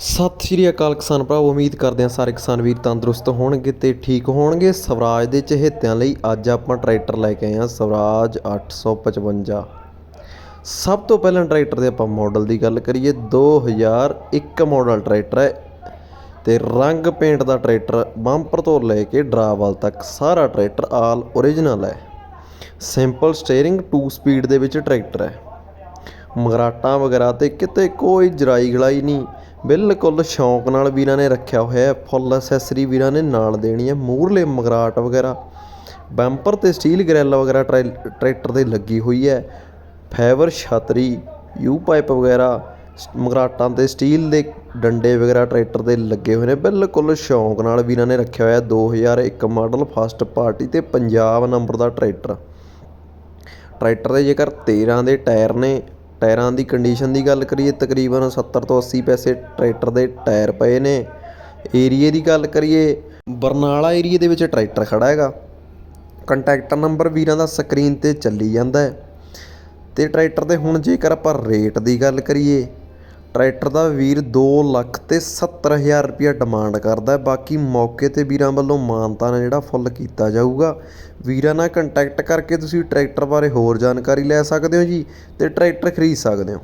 ਸਤਿ ਸ਼੍ਰੀ ਅਕਾਲ ਕਿਸਾਨ ਭਰਾਵੋ, ਉਮੀਦ ਕਰਦੇ ਹਾਂ ਸਾਰੇ ਕਿਸਾਨ ਵੀਰ ਤੰਦਰੁਸਤ ਹੋਣਗੇ ਤੇ ਠੀਕ ਹੋਣਗੇ। ਸਵਰਾਜ ਦੇ ਚਹੇਤਿਆਂ ਲਈ ਅੱਜ ਆਪਾਂ ਟਰੈਕਟਰ ਲੈ ਕੇ ਆਏ ਹਾਂ ਸਵਰਾਜ 855 ਸਭ ਤੋਂ ਪਹਿਲਾਂ ਟਰੈਕਟਰ ਦੇ ਆਪਾਂ ਮਾਡਲ ਦੀ ਗੱਲ ਕਰੀਏ 2001 ਮਾਡਲ ਟਰੈਕਟਰ ਹੈ ਤੇ ਰੰਗ ਪੇਂਟ ਦਾ ਟਰੈਕਟਰ ਬੰਪਰ ਤੋਂ ਲੈ ਕੇ ਡਰਾਵਲ ਤੱਕ ਸਾਰਾ ਟਰੈਕਟਰ ਆਲ ਓਰੀਜਨਲ ਹੈ। ਸਿੰਪਲ ਸਟੀਅਰਿੰਗ 2 ਸਪੀਡ ਦੇ ਵਿੱਚ ਟਰੈਕਟਰ ਹੈ। ਮਗਰਾਟਾਂ ਵਗੈਰਾ ਤੇ ਕਿਤੇ ਕੋਈ ਜਰਾਈ ਗਲਾਈ ਨਹੀਂ। ਬਿਲਕੁਲ ਸ਼ੌਂਕ ਨਾਲ ਵੀਰਾਂ ਨੇ ਰੱਖਿਆ ਹੋਇਆ ਫੁੱਲ ਅਸੈਸਰੀ ਵੀਰਾਂ ਨੇ ਨਾਲ ਦੇਣੀ ਹੈ। ਮੂਰਲੇ ਮਗਰਾਟ ਵਗੈਰਾ, ਬੈਂਪਰ ਤੇ ਸਟੀਲ ਗ੍ਰਿਲ ਵਗੈਰਾ ਟਰੈ- ਟਰੈਕਟਰ ਤੇ ਲੱਗੀ ਹੋਈ ਹੈ। ਫਾਈਬਰ ਛਤਰੀ, ਯੂ ਪਾਈਪ ਵਗੈਰਾ, ਸ- ਮਗਰਾਟਾਂ ਤੇ ਸਟੀਲ ਦੇ ਡੰਡੇ ਵਗੈਰਾ ਟਰੈਕਟਰ ਦੇ ਲੱਗੇ ਹੋਏ ਨੇ। ਬਿਲਕੁਲ ਸ਼ੌਂਕ ਨਾਲ ਵੀਰਾਂ ਨੇ ਰੱਖਿਆ ਹੋਇਆ 2001 ਮਾਡਲ ਫਸਟ ਪਾਰਟੀ ਤੇ ਪੰਜਾਬ ਨੰਬਰ ਦਾ ਟਰੈਕਟਰ। ਟਰੈਕਟਰ ਦੇ ਜੇਕਰ 13 ਦੇ ਟਾਇਰ ਨੇ ਟਾਇਰਾਂ ਦੀ ਕੰਡੀਸ਼ਨ ਦੀ ਗੱਲ ਕਰੀਏ, ਤਕਰੀਬਨ 70 ਤੋਂ 80 ਪੈਸੇ ਟਰੈਕਟਰ ਦੇ ਟਾਇਰ ਪਏ ਨੇ। ਏਰੀਏ ਦੀ ਗੱਲ ਕਰੀਏ, ਬਰਨਾਲਾ ਏਰੀਏ ਦੇ ਵਿੱਚ ਟਰੈਕਟਰ ਖੜਾ ਹੈਗਾ। ਕੰਟੈਕਟ ਨੰਬਰ ਵੀਰਾਂ ਦਾ ਸਕਰੀਨ ਤੇ ਚੱਲੀ ਜਾਂਦਾ ਹੈ। ਤੇ ਟਰੈਕਟਰ ਦੇ ਹੁਣ ਜੇਕਰ ਆਪਾਂ ਰੇਟ ਦੀ ਗੱਲ ਕਰੀਏ ਟਰੈਕਟਰ ਦਾ ਵੀਰ ਦੋ ਲੱਖ ਅਤੇ ਸੱਤਰ ਹਜ਼ਾਰ ਰੁਪਈਆ ਡਿਮਾਂਡ ਕਰਦਾ ਬਾਕੀ ਮੌਕੇ ਤੇ ਵੀਰਾਂ ਵੱਲੋਂ ਮਾਨਤਾ ਨੇ ਜਿਹੜਾ ਫੁੱਲ ਕੀਤਾ ਜਾਊਗਾ। ਵੀਰਾਂ ਨਾਲ ਕੰਟੈਕਟ ਕਰਕੇ ਤੁਸੀਂ ਟਰੈਕਟਰ ਬਾਰੇ ਹੋਰ ਜਾਣਕਾਰੀ ਲੈ ਸਕਦੇ ਹੋ ਜੀ ਅਤੇ ਟਰੈਕਟਰ ਖਰੀਦ ਸਕਦੇ ਹੋ।